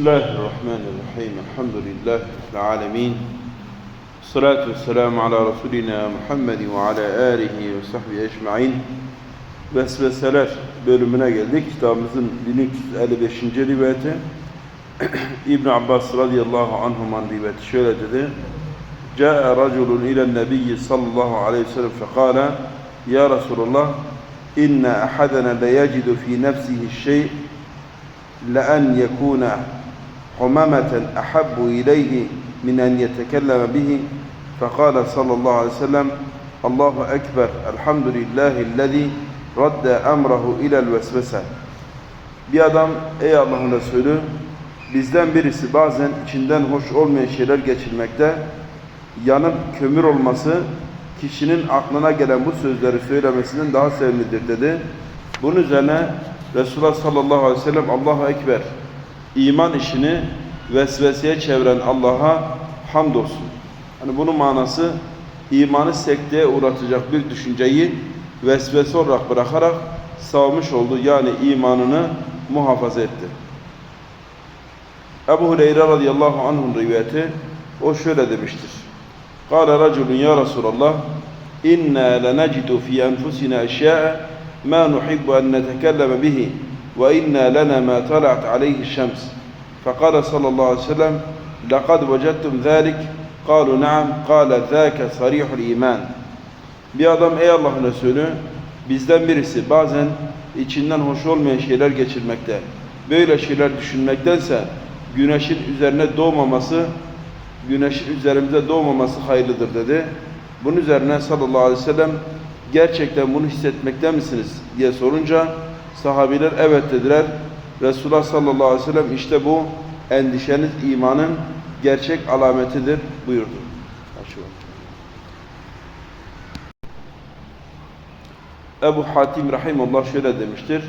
بسم الله الرحمن الرحيم الحمد لله رب العالمين الصلاة والسلام على رسولنا Muhammed وعلى آله وصحبه أجمعين Vesveseler bölümüne geldik. Kitabımızın 1355. rivayeti İbn Abbas radıyallahu anhuman rivayeti şöyle dedi. جاء رجل إلى النبي صلى الله عليه وسلم فقال يا رسول الله إن أحدنا ليجد في نفسه الشيء لأن يكون حمامة أحب إليه من أن يتكلم به فقال صلى الله عليه وسلم الله أكبر الحمد لله الذي رد أمره إلى الوسوسة Bir adam ey Allah'ın Resulü bizden birisi bazen içinden hoş olmayan şeyler geçirmekte yanıp kömür olması kişinin aklına gelen bu sözleri söylemesinden daha sevimlidir dedi. Bunun üzerine Resulullah sallallahu aleyhi ve sellem Allahu Ekber iman işini vesveseye çeviren Allah'a hamdolsun. Hani bunun manası imanı sekteye uğratacak bir düşünceyi vesvese olarak bırakarak savmuş oldu. Yani imanını muhafaza etti. Ebu Hureyre radıyallahu anh'ın rivayeti o şöyle demiştir. Kâle raculun ya Resulallah inna lenecidu fi enfusina eşyâ'e ma nuhibbu en netekelleme bihi ve inna lena ma tala'at aleyhi şems. فقال صلى الله عليه وسلم لقد وجدتم ذلك قالوا نعم قال ذاك صريح الإيمان bir adam ey Allah'ın Resulü bizden birisi bazen içinden hoş olmayan şeyler geçirmekte böyle şeyler düşünmektense güneşin üzerine doğmaması güneşin üzerimize doğmaması hayırlıdır dedi. Bunun üzerine sallallahu aleyhi ve sellem gerçekten bunu hissetmekte misiniz diye sorunca sahabiler evet dediler. Resulullah sallallahu aleyhi ve sellem işte bu endişeniz imanın gerçek alametidir buyurdu. Ebu Hatim Rahimullah şöyle demiştir.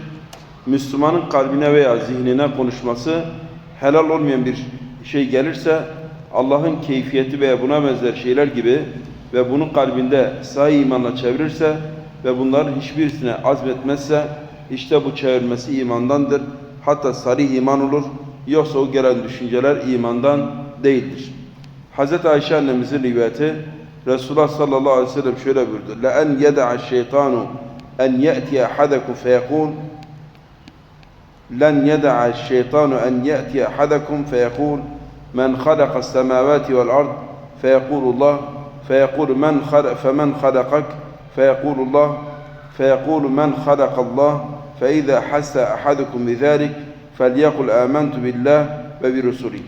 Müslümanın kalbine veya zihnine konuşması helal olmayan bir şey gelirse Allah'ın keyfiyeti veya buna benzer şeyler gibi ve bunun kalbinde sahih imanla çevirirse ve bunların hiçbirisine azmetmezse işte bu çevirmesi imandandır. Hatta sarih iman olur. Yoksa o gelen düşünceler imandan değildir. Hz. Ayşe annemizin rivayeti Resulullah sallallahu aleyhi ve sellem şöyle buyurdu. لَاَنْ يَدَعَ الشَّيْطَانُ اَنْ يَأْتِيَ اَحَدَكُمْ فَيَقُولُ لن يدع الشيطان أن يأتي أحدكم فيقول من خلق السماوات والأرض فيقول الله فيقول من خلق فمن خلقك فيقول الله فيقول من خلق الله فإذا حس أحدكم بذلك فليقل آمنت بالله وبرسله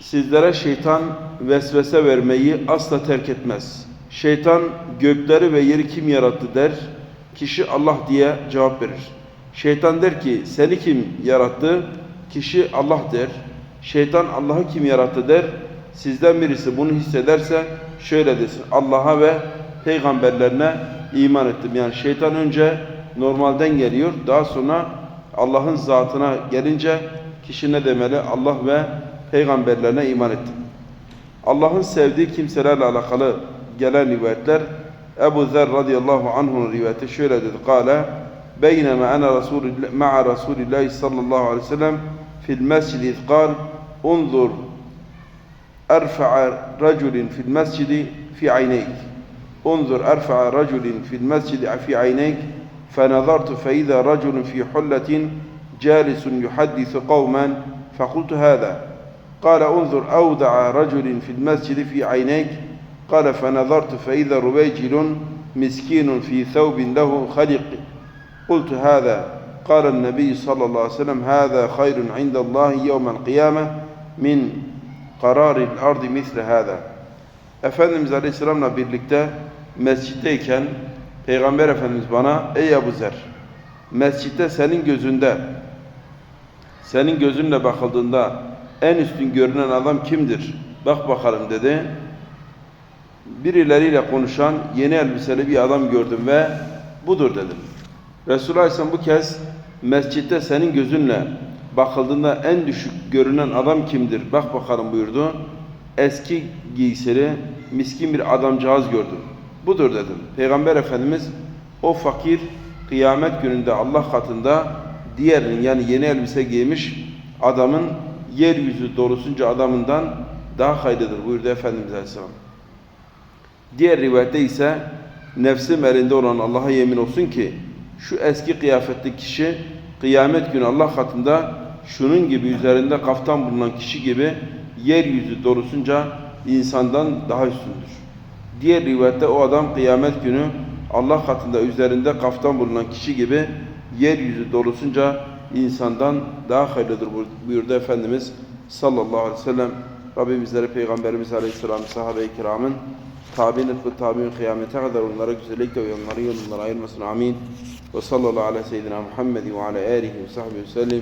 Sizlere şeytan vesvese vermeyi asla terk etmez. Şeytan gökleri ve yeri kim yarattı der. Kişi Allah diye cevap verir. Şeytan der ki seni kim yarattı? Kişi Allah der. Şeytan Allah'ı kim yarattı der. Sizden birisi bunu hissederse şöyle desin. Allah'a ve peygamberlerine iman ettim. Yani şeytan önce normalden geliyor. Daha sonra Allah'ın zatına gelince kişi ne demeli? Allah ve peygamberlerine iman ettim. Allah'ın sevdiği kimselerle alakalı gelen rivayetler Ebu Zer radıyallahu anh'un rivayeti şöyle dedi. Kale beyneme ene Resul ma'a Resulillah sallallahu aleyhi ve sellem fil mescid izkal unzur erfa'a raculin fil mescidi fi ayneyk. انظر أرفع رجل في المسجد في عينيك فنظرت فإذا رجل في حلة جالس يحدث قوما فقلت هذا. قال انظر أودع رجل في المسجد في عينيك. قال فنظرت فإذا ربيجل مسكين في ثوب له خلق. قلت هذا. قال النبي صلى الله عليه وسلم هذا خير عند الله يوم القيامة من قرار الأرض مثل هذا. Efendimiz Aleyhisselam'la birlikte mescitteyken Peygamber Efendimiz bana ey Ebu Zer mescitte senin gözünde senin gözünle bakıldığında en üstün görünen adam kimdir? Bak bakalım dedi. Birileriyle konuşan yeni elbiseli bir adam gördüm ve budur dedim. Resulullah Aleyhisselam bu kez mescitte senin gözünle bakıldığında en düşük görünen adam kimdir? Bak bakalım buyurdu. Eski giysili, miskin bir adamcağız gördüm. Budur dedim. Peygamber Efendimiz o fakir kıyamet gününde Allah katında diğerinin yani yeni elbise giymiş adamın yeryüzü dolusunca adamından daha hayırlıdır buyurdu Efendimiz Aleyhisselam. Diğer rivayette ise nefsim elinde olan Allah'a yemin olsun ki şu eski kıyafetli kişi kıyamet günü Allah katında şunun gibi üzerinde kaftan bulunan kişi gibi yeryüzü dolusunca insandan daha üstündür. Diğer rivayette o adam kıyamet günü Allah katında üzerinde kaftan bulunan kişi gibi yeryüzü dolusunca insandan daha hayırlıdır buyurdu Efendimiz sallallahu aleyhi ve sellem. Rabbim bizlere Peygamberimiz aleyhisselam sahabe-i kiramın tabi'in ve tabi'in kıyamete kadar onlara güzellikle ve onların yolundan ayırmasın. Amin. Ve sallallahu ala seyyidina Muhammed ve ala alihi ve sahbihi ve sellem.